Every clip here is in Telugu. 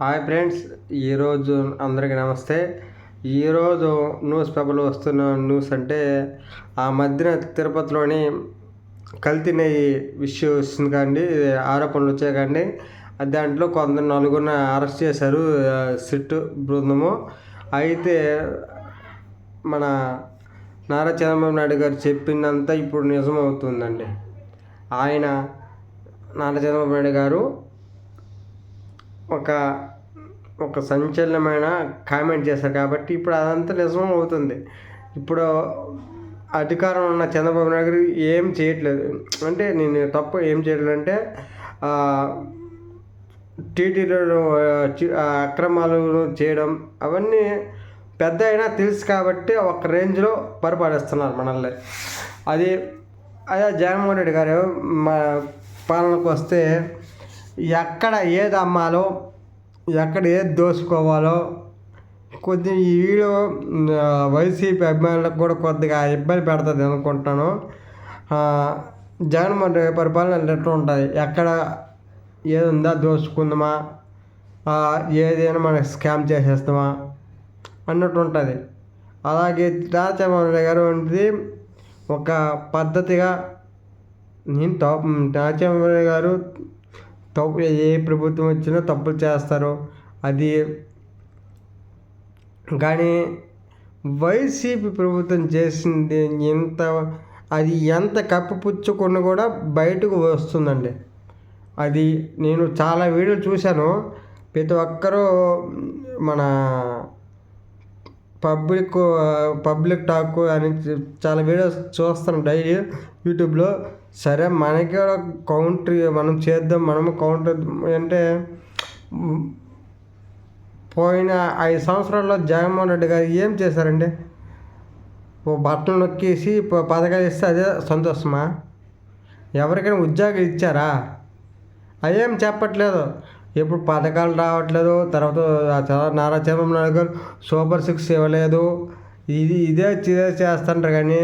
హాయ్ ఫ్రెండ్స్ ఈరోజు అందరికీ నమస్తే. ఈరోజు న్యూస్ పేపర్లో వస్తున్న న్యూస్ అంటే ఆ మధ్యన తిరుపతిలోని కల్తీ నెయ్యి విషయం వస్తుంది కాండి ఆరోపణలు వచ్చాయి కాండి. దాంట్లో కొందరు నలుగురిని అరెస్ట్ చేశారు సిట్ బృందము. అయితే మన నారా చంద్రబాబు నాయుడు గారు చెప్పిందంతా ఇప్పుడు నిజమవుతుందండి. ఆయన నారా చంద్రబాబు నాయుడు గారు ఒక ఒక సంచలనమైన కామెంట్ చేశారు కాబట్టి ఇప్పుడు అదంతా నిజం అవుతుంది. ఇప్పుడు అధికారం ఉన్న చంద్రబాబు నాయుడు గారు ఏం చేయట్లేదు. అంటే నేను తప్పు ఏం చేయట్లేదు అంటే టీటీలో అక్రమాలు చేయడం అవన్నీ పెద్ద అయినా తెలుసు కాబట్టి ఒక రేంజ్లో పరిపాలిస్తున్నారు మనల్ని. అది అదే జగన్మోహన్ రెడ్డి గారు మా పాలనకు వస్తే ఎక్కడ ఏది అమ్మాలో ఎక్కడ ఏది దోసుకోవాలో కొద్ది ఈ వీడియో వైసీపీ అభిమానులకు కూడా కొద్దిగా ఇబ్బంది పెడుతుంది అనుకుంటున్నాను జగన్మోహన్ రెడ్డి పరిపాలన ఎట్లా ఉంటుంది ఎక్కడ ఏది ఉందా దోసుకుందామా? ఏదైనా మనకి స్కామ్ చేసేస్తామా? అన్నట్టు ఉంటుంది. అలాగే రాజమోహన్ రెడ్డి గారు వంటిది ఒక పద్ధతిగా నేను రాజమోహన్ రెడ్డి గారు తప్పు ఏ ప్రభుత్వం వచ్చినా తప్పులు చేస్తారు. అది కానీ వైసీపీ ప్రభుత్వం చేసింది ఎంత అది ఎంత కప్పిపుచ్చుకున్న కూడా బయటకు వస్తుందండి. అది నేను చాలా వీడియోలు చూశాను. ప్రతి ఒక్కరూ మన పబ్లిక్ పబ్లిక్ టాక్ అని చాలా వీడియోస్ చూస్తాను డైలీ యూట్యూబ్లో. సరే మనకి కూడా కౌంటర్ మనం చేద్దాం. మనము కౌంటర్ అంటే పోయిన ఐదు సంవత్సరాల్లో జగన్మోహన్ రెడ్డి గారు ఏం చేశారండి? ఓ బట్టలు నొక్కేసి పథకాలు ఇస్తే అదే సంతోషమా? ఎవరికైనా ఉద్యోగాలు ఇచ్చారా? అదేం చెప్పట్లేదు. ఎప్పుడు పథకాలు రావట్లేదు తర్వాత నారా చంద్రబాబు నాయుడు గారు సూపర్ సిక్స్ ఇవ్వలేదు. ఇది ఇదే చేస్తుంటారు కానీ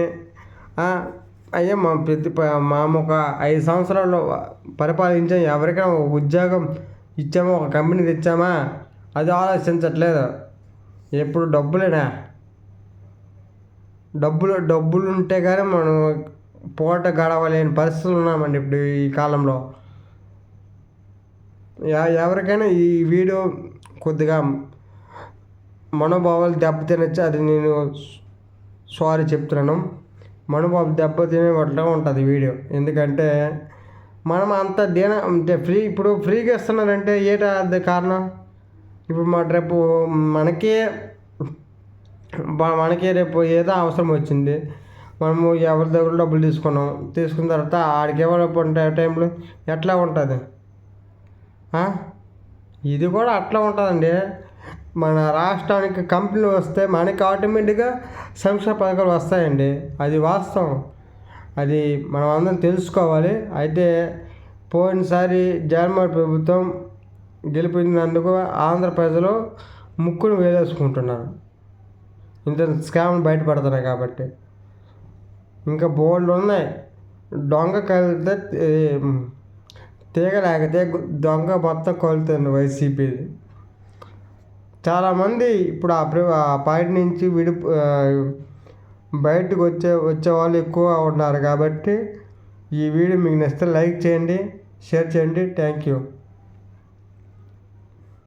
అయ్యా మా ప్రతి మేము ఒక ఐదు సంవత్సరాలు పరిపాలించాం. ఎవరికైనా ఒక ఉద్యోగం ఇచ్చామా ఒక కంపెనీ తెచ్చామా అది ఆలోచించట్లేదు. ఎప్పుడు డబ్బులేనా? డబ్బులు డబ్బులు ఉంటే కానీ మనం పూట గడవలేని పరిస్థితులు ఉన్నామండి ఇప్పుడు ఈ కాలంలో. ఎవరికైనా ఈ వీడియో కొద్దిగా మనోభావాలు దెబ్బతినచ్చు అది నేను సారీ చెప్తున్నాను. మనోభావాలు దెబ్బతినేటట్టుగా ఉంటుంది వీడియో. ఎందుకంటే మనం అంత దీన అంటే ఫ్రీ ఇప్పుడు ఫ్రీగా ఇస్తున్నారంటే ఏటా అది కారణం? ఇప్పుడు మా రేపు మనకే మనకే రేపు ఏదో అవసరం వచ్చింది. మనము ఎవరి దగ్గర డబ్బులు తీసుకున్నాం తీసుకున్న తర్వాత ఆడికి ఎవరు టైంలో ఎట్లా ఉంటుంది? ఇది కూడా అట్లా ఉంటుందండి. మన రాష్ట్రానికి కంపెనీలు వస్తే మనకి ఆటోమేటిక్గా సంక్షేమ పథకాలు వస్తాయండి. అది వాస్తవం. అది మనం అందరం తెలుసుకోవాలి. అయితే పోయినసారి జగన్మోహన్ ప్రభుత్వం గెలిపినందుకు ఆంధ్ర ప్రజలు ముక్కును వేలేసుకుంటున్నారు. ఇంత స్కామ్ బయటపడుతున్నాయి కాబట్టి. ఇంకా బోర్డులు ఉన్నాయి. దొంగ కలితే తీగ లేకపోతే దొంగ మొత్తం కొలుతుంది వైసీపీది చాలామంది ఇప్పుడు ఆ పార్టీ నుంచి విడి బయటకు వచ్చే వచ్చేవాళ్ళు ఎక్కువ ఉన్నారు కాబట్టి ఈ వీడియో మీకు నచ్చితే లైక్ చేయండి షేర్ చేయండి. Thank you.